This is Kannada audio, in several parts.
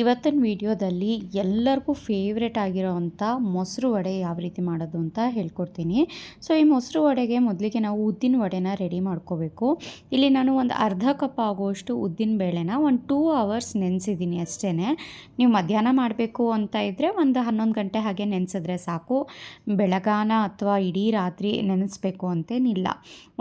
ಇವತ್ತಿನ ವಿಡಿಯೋದಲ್ಲಿ ಎಲ್ಲರಿಗೂ ಫೇವ್ರೆಟ್ ಆಗಿರೋವಂಥ ಮೊಸರು ವಡೆ ಯಾವ ರೀತಿ ಮಾಡೋದು ಅಂತ ಹೇಳ್ಕೊಡ್ತೀನಿ. ಸೊ ಈ ಮೊಸರು ವಡೆಗೆ ಮೊದಲಿಗೆ ನಾವು ಉದ್ದಿನ ವಡೆನ ರೆಡಿ ಮಾಡ್ಕೋಬೇಕು. ಇಲ್ಲಿ ನಾನು ಒಂದು ಅರ್ಧ ಕಪ್ ಆಗುವಷ್ಟು ಉದ್ದಿನ ಬೇಳೆನ ಒಂದು ಟೂ ಅವರ್ಸ್ ನೆನೆಸಿದ್ದೀನಿ ಅಷ್ಟೇ ನೀವು ಮಧ್ಯಾಹ್ನ ಮಾಡಬೇಕು ಅಂತ ಇದ್ದರೆ ಒಂದು ಹನ್ನೊಂದು ಗಂಟೆ ಹಾಗೆ ನೆನೆಸಿದ್ರೆ ಸಾಕು. ಬೆಳಗಾನ ಅಥವಾ ಇಡೀ ರಾತ್ರಿ ನೆನೆಸ್ಬೇಕು ಅಂತೇನಿಲ್ಲ.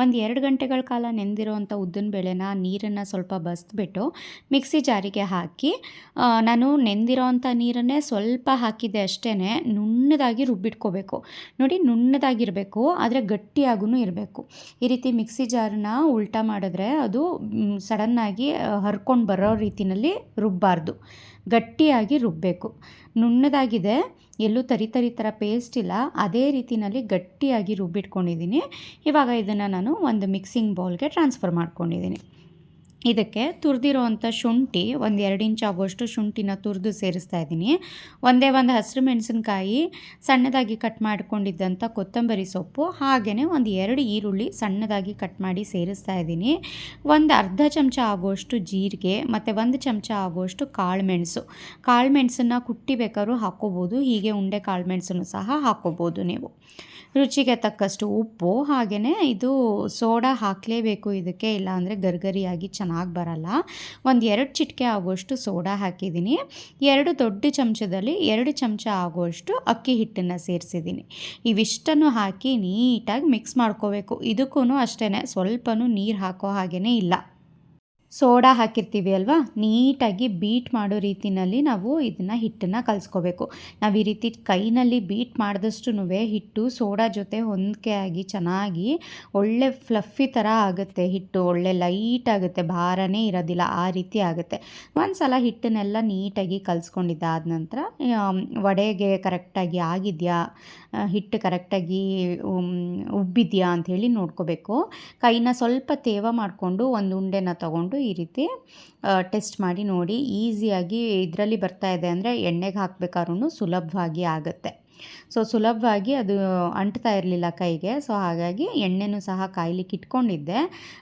ಒಂದು ಎರಡು ಗಂಟೆಗಳ ಕಾಲ ನೆಂದಿರೋವಂಥ ಉದ್ದಿನ ಬೇಳೆನ ನೀರನ್ನು ಸ್ವಲ್ಪ ಬಸ್ದ್ಬಿಟ್ಟು ಮಿಕ್ಸಿ ಜಾರಿಗೆ ಹಾಕಿ ನಾನು ನೆಂದಿರೋವಂಥ ನೀರನ್ನೇ ಸ್ವಲ್ಪ ಹಾಕಿದ್ದೆ ಅಷ್ಟೇ ನುಣ್ಣದಾಗಿ ರುಬ್ಬಿಟ್ಕೋಬೇಕು. ನೋಡಿ, ನುಣ್ಣದಾಗಿರಬೇಕು, ಆದರೆ ಗಟ್ಟಿಯಾಗೂ ಇರಬೇಕು. ಈ ರೀತಿ ಮಿಕ್ಸಿ ಜಾರನ್ನ ಉಲ್ಟಾ ಮಾಡಿದ್ರೆ ಅದು ಸಡನ್ನಾಗಿ ಹರ್ಕೊಂಡು ಬರೋ ರೀತಿಯಲ್ಲಿ ರುಬ್ಬಾರ್ದು. ಗಟ್ಟಿಯಾಗಿ ರುಬ್ಬಬೇಕು ನುಣ್ಣದಾಗಿದೆ, ಎಲ್ಲೂ ತರಿ ತರಿ ಥರ ಪೇಸ್ಟ್ ಇಲ್ಲ, ಅದೇ ರೀತಿಯಲ್ಲಿ ಗಟ್ಟಿಯಾಗಿ ರುಬ್ಬಿಟ್ಕೊಂಡಿದ್ದೀನಿ. ಇವಾಗ ಇದನ್ನು ನಾನು ಒಂದು ಮಿಕ್ಸಿಂಗ್ ಬೌಲ್ಗೆ ಟ್ರಾನ್ಸ್ಫರ್ ಮಾಡ್ಕೊಂಡಿದ್ದೀನಿ. ಇದಕ್ಕೆ ತುರಿದಿರೋವಂಥ ಶುಂಠಿ ಒಂದು ಎರಡು ಇಂಚು ಆಗೋಷ್ಟು ಶುಂಠಿನ ತುರಿದು ಸೇರಿಸ್ತಾ ಇದ್ದೀನಿ. ಒಂದೇ ಒಂದು ಹಸಿರು ಮೆಣಸಿನ್ಕಾಯಿ ಸಣ್ಣದಾಗಿ ಕಟ್ ಮಾಡಿಕೊಂಡಿದ್ದಂಥ ಕೊತ್ತಂಬರಿ ಸೊಪ್ಪು, ಹಾಗೆಯೇ ಒಂದು ಎರಡು ಈರುಳ್ಳಿ ಸಣ್ಣದಾಗಿ ಕಟ್ ಮಾಡಿ ಸೇರಿಸ್ತಾ ಇದ್ದೀನಿ. ಒಂದು ಅರ್ಧ ಚಮಚ ಆಗುವಷ್ಟು ಜೀರಿಗೆ, ಮತ್ತು ಒಂದು ಚಮಚ ಆಗುವಷ್ಟು ಕಾಳು ಮೆಣಸು ಕಾಳು ಮೆಣಸನ್ನು ಕುಟ್ಟಿ ಬೇಕಾದ್ರೂ ಹಾಕ್ಕೋಬೋದು, ಹೀಗೆ ಉಂಡೆ ಕಾಳು ಮೆಣಸನ್ನು ಸಹ ಹಾಕ್ಕೋಬೋದು ನೀವು. ರುಚಿಗೆ ತಕ್ಕಷ್ಟು ಉಪ್ಪು, ಹಾಗೆಯೇ ಇದು ಸೋಡಾ ಹಾಕಲೇಬೇಕು ಇದಕ್ಕೆ, ಇಲ್ಲಾಂದರೆ ಗರ್ಗರಿಯಾಗಿ ಚೆನ್ನಾಗಿ ಬರಲ್ಲ. ಒಂದು ಎರಡು ಚಿಟಿಕೆ ಆಗುವಷ್ಟು ಸೋಡಾ ಹಾಕಿದ್ದೀನಿ. ಎರಡು ದೊಡ್ಡ ಚಮಚದಲ್ಲಿ ಎರಡು ಚಮಚ ಆಗುವಷ್ಟು ಅಕ್ಕಿ ಹಿಟ್ಟನ್ನು ಸೇರಿಸಿದ್ದೀನಿ. ಇವಿಷ್ಟನ್ನು ಹಾಕಿ ನೀಟಾಗಿ ಮಿಕ್ಸ್ ಮಾಡ್ಕೋಬೇಕು. ಇದಕ್ಕೂ ಅಷ್ಟೇ ಸ್ವಲ್ಪನೂ ನೀರು ಹಾಕೋ ಹಾಗೇ ಇಲ್ಲ. ಸೋಡಾ ಹಾಕಿರ್ತೀವಿ ಅಲ್ವಾ? ನೀಟಾಗಿ ಬೀಟ್ ಮಾಡೋ ರೀತಿನಲ್ಲಿ ನಾವು ಇದನ್ನು ಹಿಟ್ಟನ್ನು ಕಲಿಸ್ಕೋಬೇಕು. ನಾವು ಈ ರೀತಿ ಕೈನಲ್ಲಿ ಬೀಟ್ ಮಾಡಿದಷ್ಟು ಹಿಟ್ಟು ಸೋಡಾ ಜೊತೆ ಹೊಂದಿಕೆ ಆಗಿ ಚೆನ್ನಾಗಿ ಒಳ್ಳೆ ಫ್ಲಫಿ ಥರ ಆಗುತ್ತೆ ಹಿಟ್ಟು, ಒಳ್ಳೆ ಲೈಟ್ ಆಗುತ್ತೆ, ಭಾರನೇ ಇರೋದಿಲ್ಲ, ಆ ರೀತಿ ಆಗುತ್ತೆ. ಒಂದು ಸಲ ಹಿಟ್ಟನ್ನೆಲ್ಲ ನೀಟಾಗಿ ಕಲಿಸ್ಕೊಂಡಿದ್ದಾದ ನಂತರ ವಡೆಗೆ ಕರೆಕ್ಟಾಗಿ ಆಗಿದೆಯಾ ಹಿಟ್ಟು ಕರೆಕ್ಟಾಗಿ ಉಬ್ಬಿದೆಯಾ ಅಂಥೇಳಿ ನೋಡ್ಕೋಬೇಕು. ಕೈನ ಸ್ವಲ್ಪ ತೇವ ಮಾಡಿಕೊಂಡು ಒಂದು ಉಂಡೆನ ತಗೊಂಡು ಈ ರೀತಿ ಟೆಸ್ಟ್ ಮಾಡಿ ನೋಡಿ, ಈಸಿಯಾಗಿ ಇದರಲ್ಲಿ ಬರ್ತಾ ಇದೆ ಅಂದರೆ ಎಣ್ಣೆಗೆ ಹಾಕಬೇಕಾದ್ರೂ ಸುಲಭವಾಗಿ ಆಗುತ್ತೆ. ಸೊ, ಸುಲಭವಾಗಿ ಅದು ಅಂಟ್ತಾ ಇರಲಿಲ್ಲ ಕೈಗೆ, ಸೊ, ಹಾಗಾಗಿ ಎಣ್ಣೆನೂ ಸಹ ಕಾಯ್ಲಿಕ್ಕೆ ಇಟ್ಕೊಂಡಿದ್ದೆ.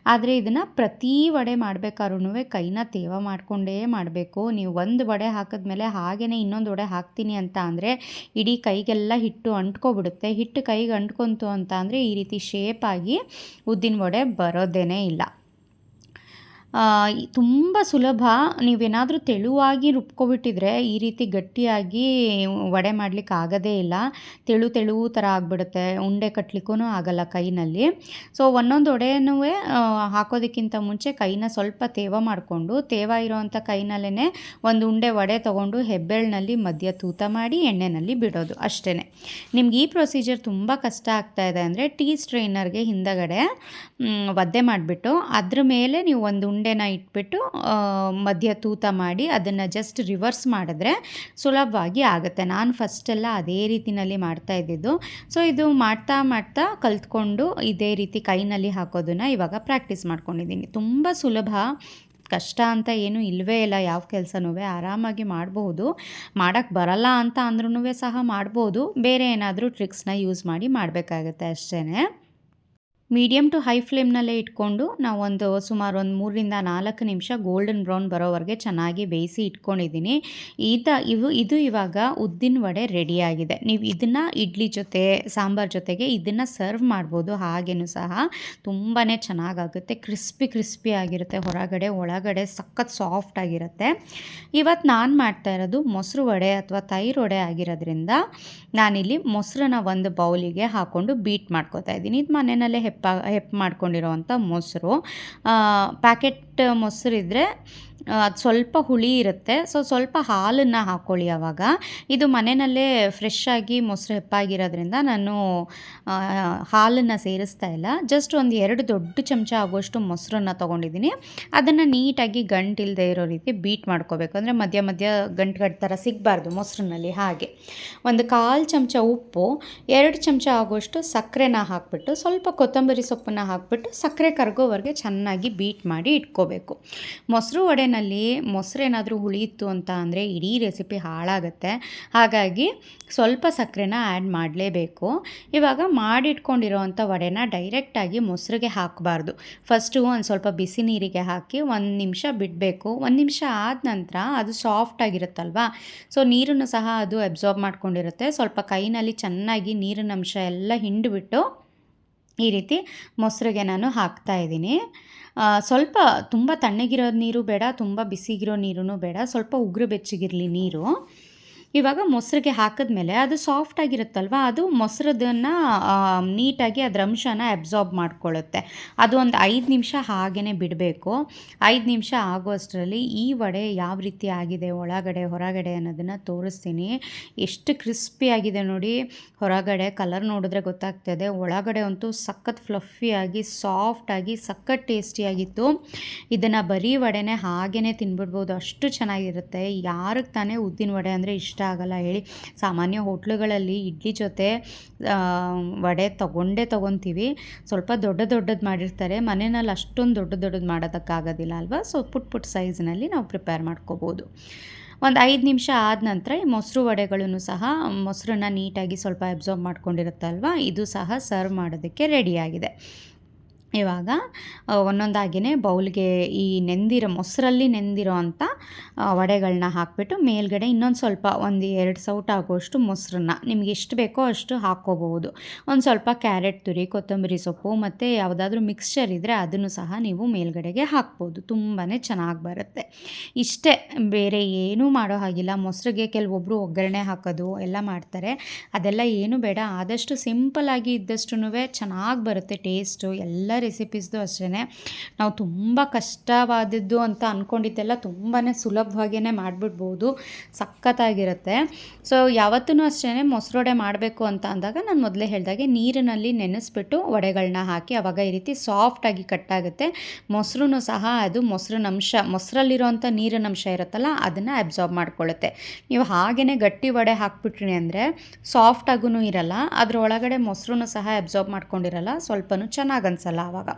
ಆದರೆ ಇದನ್ನು ಪ್ರತಿ ವಡೆ ಮಾಡಬೇಕಾದ್ರೂ ಕೈನ ತೇವ ಮಾಡಿಕೊಂಡೇ ಮಾಡಬೇಕು. ನೀವು ಒಂದು ವಡೆ ಹಾಕಿದ್ಮೇಲೆ ಹಾಗೇ ಇನ್ನೊಂದು ವಡೆ ಹಾಕ್ತೀನಿ ಅಂತ ಅಂದರೆ ಇಡೀ ಕೈಗೆಲ್ಲ ಹಿಟ್ಟು ಅಂಟ್ಕೊಬಿಡುತ್ತೆ. ಹಿಟ್ಟು ಕೈಗೆ ಅಂಟ್ಕೊಂತು ಅಂತ ಅಂದರೆ ಈ ರೀತಿ ಶೇಪಾಗಿ ಉದ್ದಿನ ವಡೆ ಬರೋದೇ ಇಲ್ಲ. ತುಂಬ ಸುಲಭ. ನೀವೇನಾದರೂ ತೆಳುವಾಗಿ ರುಬ್ಕೊಬಿಟ್ಟಿದ್ರೆ ಈ ರೀತಿ ಗಟ್ಟಿಯಾಗಿ ವಡೆ ಮಾಡ್ಲಿಕ್ಕೆ ಆಗೋದೇ ಇಲ್ಲ. ತೆಳು ತೆಳು ಥರ ಆಗಿಬಿಡುತ್ತೆ. ಉಂಡೆ ಕಟ್ಟಲಿಕ್ಕೂ ಆಗಲ್ಲ ಕೈನಲ್ಲಿ. ಸೊ ಒಂದೊಂದು ವಡೆನೂ ಹಾಕೋದಕ್ಕಿಂತ ಮುಂಚೆ ಕೈನ ಸ್ವಲ್ಪ ತೇವ ಮಾಡಿಕೊಂಡು, ತೇವ ಇರೋವಂಥ ಕೈನಲ್ಲೇ ಒಂದು ಉಂಡೆ ವಡೆ ತೊಗೊಂಡು ಹೆಬ್ಬೆಳ್ನಲ್ಲಿ ಮಧ್ಯ ತೂತ ಮಾಡಿ ಎಣ್ಣೆನಲ್ಲಿ ಬಿಡೋದು ಅಷ್ಟೇ ನಿಮ್ಗೆ ಈ ಪ್ರೊಸೀಜರ್ ತುಂಬ ಕಷ್ಟ ಆಗ್ತಾ ಇದೆ ಅಂದರೆ ಟೀ ಸ್ಟ್ರೈನರ್ಗೆ ಹಿಂದಗಡೆ ಒದ್ದೆ ಮಾಡಿಬಿಟ್ಟು ಅದ್ರ ಮೇಲೆ ನೀವು ಒಂದು ಉಂಡೆನ ಇಟ್ಬಿಟ್ಟು ಮಧ್ಯ ತೂತ ಮಾಡಿ ಅದನ್ನು ಜಸ್ಟ್ ರಿವರ್ಸ್ ಮಾಡಿದ್ರೆ ಸುಲಭವಾಗಿ ಆಗುತ್ತೆ. ನಾನು ಫಸ್ಟೆಲ್ಲ ಅದೇ ರೀತಿಯಲ್ಲಿ ಮಾಡ್ತಾ ಇದ್ದಿದ್ದು. ಸೊ ಇದು ಮಾಡ್ತಾ ಮಾಡ್ತಾ ಕಲ್ತ್ಕೊಂಡು ಇದೇ ರೀತಿ ಕೈನಲ್ಲಿ ಹಾಕೋದನ್ನು ಇವಾಗ ಪ್ರಾಕ್ಟೀಸ್ ಮಾಡ್ಕೊಂಡಿದ್ದೀನಿ. ತುಂಬ ಸುಲಭ, ಕಷ್ಟ ಅಂತ ಏನೂ ಇಲ್ಲವೇ ಇಲ್ಲ. ಯಾವ ಕೆಲಸನೂ ಆರಾಮಾಗಿ ಮಾಡಬಹುದು ಮಾಡೋಕ್ಕೆ ಬರಲ್ಲ ಅಂತ ಅಂದ್ರೂ ಸಹ ಮಾಡ್ಬೋದು. ಬೇರೆ ಏನಾದರೂ ಟ್ರಿಕ್ಸ್ನ ಯೂಸ್ ಮಾಡಿ ಮಾಡಬೇಕಾಗತ್ತೆ ಅಷ್ಟೇ ಮೀಡಿಯಮ್ ಟು ಹೈ ಫ್ಲೇಮ್ನಲ್ಲೇ ಇಟ್ಕೊಂಡು ನಾವು ಒಂದು ಸುಮಾರು ಒಂದು ಮೂರರಿಂದ ನಾಲ್ಕು ನಿಮಿಷ ಗೋಲ್ಡನ್ ಬ್ರೌನ್ ಬರೋವರೆಗೆ ಚೆನ್ನಾಗಿ ಬೇಯಿಸಿ ಇಟ್ಕೊಂಡಿದ್ದೀನಿ. ಈತ ಇವು, ಇದು ಇವಾಗ ಉದ್ದಿನ ವಡೆ ರೆಡಿಯಾಗಿದೆ ನೀವು ಇದನ್ನು ಇಡ್ಲಿ ಜೊತೆ, ಸಾಂಬಾರ್ ಜೊತೆಗೆ ಇದನ್ನು ಸರ್ವ್ ಮಾಡ್ಬೋದು ಹಾಗೇನೂ ಸಹ. ತುಂಬಾ ಚೆನ್ನಾಗಾಗುತ್ತೆ. ಕ್ರಿಸ್ಪಿ ಕ್ರಿಸ್ಪಿ ಆಗಿರುತ್ತೆ. ಹೊರಗಡೆ, ಒಳಗಡೆ ಸಖತ್ ಸಾಫ್ಟ್ ಆಗಿರುತ್ತೆ. ಇವತ್ತು ನಾನು ಮಾಡ್ತಾ ಇರೋದು ಮೊಸರು ವಡೆ ಅಥವಾ ತೈರ್ ವಡೆ ಆಗಿರೋದ್ರಿಂದ ನಾನಿಲ್ಲಿ ಮೊಸರನ್ನ ಒಂದು ಬೌಲಿಗೆ ಹಾಕ್ಕೊಂಡು ಬೀಟ್ ಮಾಡ್ಕೊತಾ ಇದ್ದೀನಿ. ಇದು ಮನೆಯಲ್ಲೇ ಹೆಪ್ಪು ಮಾಡ್ಕೊಂಡಿರೋವಂಥ ಮೊಸರು. ಪ್ಯಾಕೆಟ್ ಮೊಸರು ಇದ್ದರೆ ಅದು ಸ್ವಲ್ಪ ಹುಳಿ ಇರುತ್ತೆ. ಸೊ ಸ್ವಲ್ಪ ಹಾಲನ್ನು ಹಾಕ್ಕೊಳ್ಳಿ ಆವಾಗ ಇದು ಮನೆಯಲ್ಲೇ ಫ್ರೆಶ್ ಆಗಿ ಮೊಸರು ಹೆಪ್ಪಾಗಿರೋದ್ರಿಂದ ನಾನು ಹಾಲನ್ನು ಸೇರಿಸ್ತಾ ಇಲ್ಲ. ಜಸ್ಟ್ ಒಂದು ಎರಡು ದೊಡ್ಡ ಚಮಚ ಆಗುವಷ್ಟು ಮೊಸರನ್ನು ತೊಗೊಂಡಿದ್ದೀನಿ. ಅದನ್ನು ನೀಟಾಗಿ ಗಂಟಿಲ್ಲದೆ ಇರೋ ರೀತಿ ಬೀಟ್ ಮಾಡ್ಕೋಬೇಕು. ಅಂದರೆ ಮಧ್ಯ ಮಧ್ಯ ಗಂಟು ಥರ ಸಿಗಬಾರ್ದು ಮೊಸರಿನಲ್ಲಿ ಹಾಗೆ. ಒಂದು ಕಾಲು ಚಮಚ ಉಪ್ಪು, ಎರಡು ಚಮಚ ಆಗುವಷ್ಟು ಸಕ್ಕರೆನ ಹಾಕ್ಬಿಟ್ಟು, ಸ್ವಲ್ಪ ಕೊತ್ತಂಬರಿ ಸೊಪ್ಪನ್ನು ಹಾಕ್ಬಿಟ್ಟು ಸಕ್ಕರೆ ಕರಗೋವರೆಗೆ ಚೆನ್ನಾಗಿ ಬೀಟ್ ಮಾಡಿ ಇಟ್ಕೋಬೇಕು. ಮೊಸರು ಮೊಸರು ವಡೆನಲ್ಲಿ ಮೊಸರೇನಾದರೂ ಹುಳಿಯಿತ್ತು ಅಂತ ಅಂದರೆ ಇಡೀ ರೆಸಿಪಿ ಹಾಳಾಗುತ್ತೆ. ಹಾಗಾಗಿ ಸ್ವಲ್ಪ ಸಕ್ಕರೆನ ಆ್ಯಡ್ ಮಾಡಲೇಬೇಕು. ಇವಾಗ ಮಾಡಿಟ್ಕೊಂಡಿರೋವಂಥ ವಡೆನ ಡೈರೆಕ್ಟಾಗಿ ಮೊಸರಿಗೆ ಹಾಕಬಾರ್ದು. ಫಸ್ಟು ಒಂದು ಸ್ವಲ್ಪ ಬಿಸಿ ನೀರಿಗೆ ಹಾಕಿ ಒಂದು ನಿಮಿಷ ಬಿಡಬೇಕು. ಒಂದು ನಿಮಿಷ ಆದ ನಂತರ ಅದು ಸಾಫ್ಟ್ ಆಗಿರುತ್ತಲ್ವಾ? ಸೊ ನೀರನ್ನು ಸಹ ಅದು ಅಬ್ಸಾರ್ಬ್ ಮಾಡ್ಕೊಂಡಿರುತ್ತೆ. ಸ್ವಲ್ಪ ಕೈನಲ್ಲಿ ಚೆನ್ನಾಗಿ ನೀರಿನ ಅಂಶ ಎಲ್ಲ ಹಿಂಡಿಬಿಟ್ಟು ಈ ರೀತಿ ಮೊಸರಿಗೆ ನಾನು ಹಾಕ್ತಾ ಇದ್ದೀನಿ. ಸ್ವಲ್ಪ ತುಂಬ ತಣ್ಣಗಿರೋ ನೀರು ಬೇಡ, ತುಂಬ ಬಿಸಿಗಿರೋ ನೀರೂ ಬೇಡ, ಸ್ವಲ್ಪ ಉಗುರು ಬೆಚ್ಚಗಿರಲಿ ನೀರು. ಇವಾಗ ಮೊಸರಿಗೆ ಹಾಕಿದ್ಮೇಲೆ ಅದು ಸಾಫ್ಟ್ ಆಗಿರುತ್ತಲ್ವ, ಅದು ಮೊಸರದನ್ನು ನೀಟಾಗಿ ಅದರ ಅಂಶನ ಅಬ್ಸಾರ್ಬ್ ಮಾಡ್ಕೊಳ್ಳುತ್ತೆ. ಅದು ಒಂದು ಐದು ನಿಮಿಷ ಹಾಗೇ ಬಿಡಬೇಕು. ಐದು ನಿಮಿಷ ಆಗುವಷ್ಟರಲ್ಲಿ ಈ ವಡೆ ಯಾವ ರೀತಿ ಆಗಿದೆ, ಒಳಗಡೆ, ಹೊರಗಡೆ ಅನ್ನೋದನ್ನು ತೋರಿಸ್ತೀನಿ. ಎಷ್ಟು ಕ್ರಿಸ್ಪಿ ಆಗಿದೆ ನೋಡಿ. ಹೊರಗಡೆ ಕಲರ್ ನೋಡಿದ್ರೆ ಗೊತ್ತಾಗ್ತದೆ ಒಳಗಡೆ ಅಂತೂ ಸಖತ್ ಫ್ಲಫಿಯಾಗಿ ಸಾಫ್ಟಾಗಿ ಸಖತ್ ಟೇಸ್ಟಿಯಾಗಿತ್ತು ಇದನ್ನು ಬರೀ ವಡೆನೇ ಹಾಗೇ ತಿನ್ಬಿಡ್ಬೋದು. ಅಷ್ಟು ಚೆನ್ನಾಗಿರುತ್ತೆ. ಯಾರಿಗೆ ತಾನೇ ಉದ್ದಿನ ವಡೆ ಅಂದರೆ ಇಷ್ಟ ಇಷ್ಟ ಆಗಲ್ಲ ಹೇಳಿ. ಸಾಮಾನ್ಯ ಹೋಟ್ಲುಗಳಲ್ಲಿ ಇಡ್ಲಿ ಜೊತೆ ವಡೆ ತೊಗೊಂಡೇ ತೊಗೊತೀವಿ. ಸ್ವಲ್ಪ ದೊಡ್ಡ ದೊಡ್ಡದು ಮಾಡಿರ್ತಾರೆ. ಮನೆಯಲ್ಲಿ ಅಷ್ಟೊಂದು ದೊಡ್ಡ ದೊಡ್ಡದು ಮಾಡೋದಕ್ಕಾಗೋದಿಲ್ಲ ಅಲ್ವಾ? ಸೊ ಪುಟ್ ಪುಟ್ ಸೈಜ್ನಲ್ಲಿ ನಾವು ಪ್ರಿಪೇರ್ ಮಾಡ್ಕೋಬೋದು. ಒಂದು ಐದು ನಿಮಿಷ ಆದ ನಂತರ ಈ ಮೊಸರು ವಡೆಗಳನ್ನು ಸಹ, ಮೊಸರನ್ನ ನೀಟಾಗಿ ಸ್ವಲ್ಪ ಅಬ್ಸರ್ವ್ ಮಾಡ್ಕೊಂಡಿರುತ್ತಲ್ವ? ಇದು ಸಹ ಸರ್ವ್ ಮಾಡೋದಕ್ಕೆ ರೆಡಿಯಾಗಿದೆ ಇವಾಗ ಒಂದೊಂದಾಗಿಯೇ ಬೌಲ್ಗೆ ಈ ನೆಂದಿರೋ, ಮೊಸರಲ್ಲಿ ನೆಂದಿರೋ ಅಂಥ ವಡೆಗಳನ್ನ ಹಾಕಿಬಿಟ್ಟು ಮೇಲ್ಗಡೆ ಇನ್ನೊಂದು ಸ್ವಲ್ಪ ಒಂದು ಎರಡು ಸೌಟ್ ಆಗುವಷ್ಟು ಮೊಸರನ್ನ, ನಿಮ್ಗೆ ಎಷ್ಟು ಬೇಕೋ ಅಷ್ಟು ಹಾಕ್ಕೋಬಹುದು. ಒಂದು ಸ್ವಲ್ಪ ಕ್ಯಾರೆಟ್, ತುರಿ, ಕೊತ್ತಂಬರಿ ಸೊಪ್ಪು ಮತ್ತು ಯಾವುದಾದ್ರೂ ಮಿಕ್ಸ್ಚರ್ ಇದ್ದರೆ ಅದನ್ನು ಸಹ ನೀವು ಮೇಲ್ಗಡೆಗೆ ಹಾಕ್ಬೋದು. ತುಂಬಾ ಚೆನ್ನಾಗಿ ಬರುತ್ತೆ. ಇಷ್ಟೇ, ಬೇರೆ ಏನೂ ಮಾಡೋ ಹಾಗಿಲ್ಲ. ಮೊಸರಿಗೆ ಕೆಲವೊಬ್ಬರು ಒಗ್ಗರಣೆ ಹಾಕೋದು ಎಲ್ಲ ಮಾಡ್ತಾರೆ. ಅದೆಲ್ಲ ಏನು ಬೇಡ. ಆದಷ್ಟು ಸಿಂಪಲ್ಲಾಗಿ ಇದ್ದಷ್ಟು ಚೆನ್ನಾಗಿ ಬರುತ್ತೆ ಟೇಸ್ಟು. ಎಲ್ಲ ರೆಸಿಪೀಸ್ದು ಅಷ್ಟೇ ನಾವು ತುಂಬ ಕಷ್ಟವಾದದ್ದು ಅಂತ ಅಂದ್ಕೊಂಡಿದ್ದೆಲ್ಲ ತುಂಬಾ ಸುಲಭವಾಗಿಯೇ ಮಾಡಿಬಿಡ್ಬೋದು, ಸಖತ್ತಾಗಿರುತ್ತೆ. ಸೊ ಯಾವತ್ತೂ ಅಷ್ಟೇ ಮೊಸರೊಡೆ ಮಾಡಬೇಕು ಅಂತ ಅಂದಾಗ ನಾನು ಮೊದಲೇ ಹೇಳಿದಾಗೆ ನೀರಿನಲ್ಲಿ ನೆನೆಸ್ಬಿಟ್ಟು ವಡೆಗಳನ್ನ ಹಾಕಿ ಅವಾಗ ಈ ರೀತಿ ಸಾಫ್ಟಾಗಿ ಕಟ್ಟಾಗುತ್ತೆ ಮೊಸರು ಸಹ ಅದು ಮೊಸರಿನ ಅಂಶ ಮೊಸರಲ್ಲಿರೋಂಥ ನೀರಿನ ಅಂಶ ಇರುತ್ತಲ್ಲ ಅದನ್ನು ಅಬ್ಸಾರ್ಬ್ ಮಾಡ್ಕೊಳ್ಳುತ್ತೆ. ನೀವು ಹಾಗೆಯೇ ಗಟ್ಟಿ ವಡೆ ಹಾಕ್ಬಿಟ್ರಿ ಅಂದರೆ ಸಾಫ್ಟಾಗೂ ಇರಲ್ಲ, ಅದರೊಳಗಡೆ ಮೊಸರು ಸಹ ಅಬ್ಸಾರ್ಬ್ ಮಾಡ್ಕೊಂಡಿರಲ್ಲ, ಸ್ವಲ್ಪನೂ ಚೆನ್ನಾಗಿ ಅನ್ಸಲ್ಲ. ಆವಾಗ.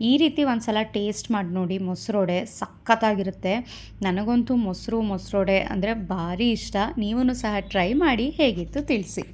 ಈ ರೀತಿ ಒಂದು ಸಲ ಟೇಸ್ಟ್ ಮಾಡಿ ನೋಡಿ, ಮೊಸರೊಡೆ ಸಖತ್ತಾಗಿರುತ್ತೆ. ನನಗಂತೂ ಮೊಸರು, ಮೊಸರೊಡೆ ಅಂದರೆ ಭಾರಿ ಇಷ್ಟ. ನೀವೂ ಸಹ ಟ್ರೈ ಮಾಡಿ, ಹೇಗಿತ್ತು ತಿಳಿಸಿ.